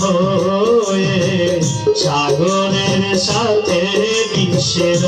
হয়ে সাগরের সাথে মিশের